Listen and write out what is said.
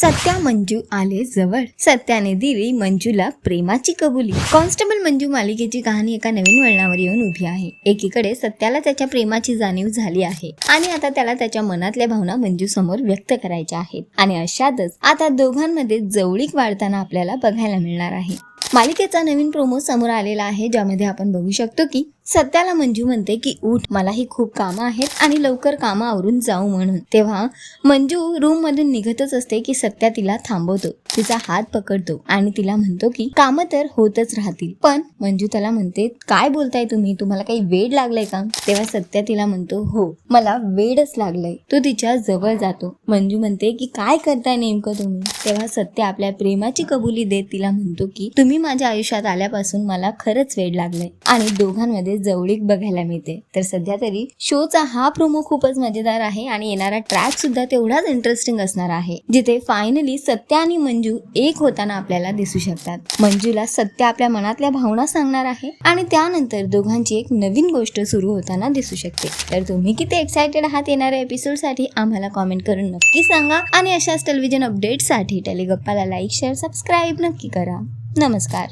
सत्या मंजू आले जवळ. सत्याने दिली मंजूला प्रेमाची कबुली. कॉन्स्टेबल मंजू मालिकेची कहाणी एका नवीन वळणावर येऊन उभी आहे. एकीकडे सत्याला त्याच्या प्रेमाची जाणीव झाली आहे आणि आता त्याला त्याच्या मनातल्या भावना मंजू समोर व्यक्त करायच्या आहेत. आणि अशातच आता दोघांमध्ये जवळीक वाढताना आपल्याला बघायला मिळणार आहे. मालिकेचा नवीन प्रोमो समोर आलेला आहे ज्यामध्ये आपण बघू शकतो की सत्याला मंजू म्हणते की उठ मलाही खूप कामं आहेत आणि लवकर कामं आवरून जाऊ म्हणून. तेव्हा मंजू रूम मधून निघतच असते की सत्या तिला थांबवतो. तिचा हात पकडतो आणि तिला म्हणतो की कामं तर होतच राहतील पण मंजू त्याला म्हणते काय बोलताय तुम्ही? तुम्हाला काही वेड लागलाय का? तेव्हा सत्या तिला म्हणतो हो मला वेडच लागलंय. तो तिच्या जवळ जातो. मंजू म्हणते की काय करताय नेमकं तुम्ही? तेव्हा सत्य आपल्या प्रेमाची कबुली देत तिला म्हणतो की तुम्ही माझ्या आयुष्यात आल्यापासून मला खरंच वेड लागलाय. आणि दोघांमध्ये जवळीक बघायला मिळते. तर सध्या तरी शोचा हा प्रोमो खूपच मजेदार आहे आणि येणारा ट्रॅक सुद्धा तेवढाच इंटरेस्टिंग असणार आहे जिथे फायनली सत्य आणि मंजू एक होताना आपल्याला दिसू शकतात. मंजूला सत्य आपल्या मनातल्या भावना सांगणार आहे आणि त्यानंतर दोघांची एक नवीन गोष्ट सुरू होताना दिसू शकते. तर तुम्ही किती एक्सायटेड आहात येणाऱ्या एपिसोडसाठी आम्हाला कॉमेंट करून नक्की सांगा आणि अशाच टेलिव्हिजन अपडेटसाठी टेलिगप्पाला लाईक शेअर सबस्क्राईब नक्की करा. नमस्कार.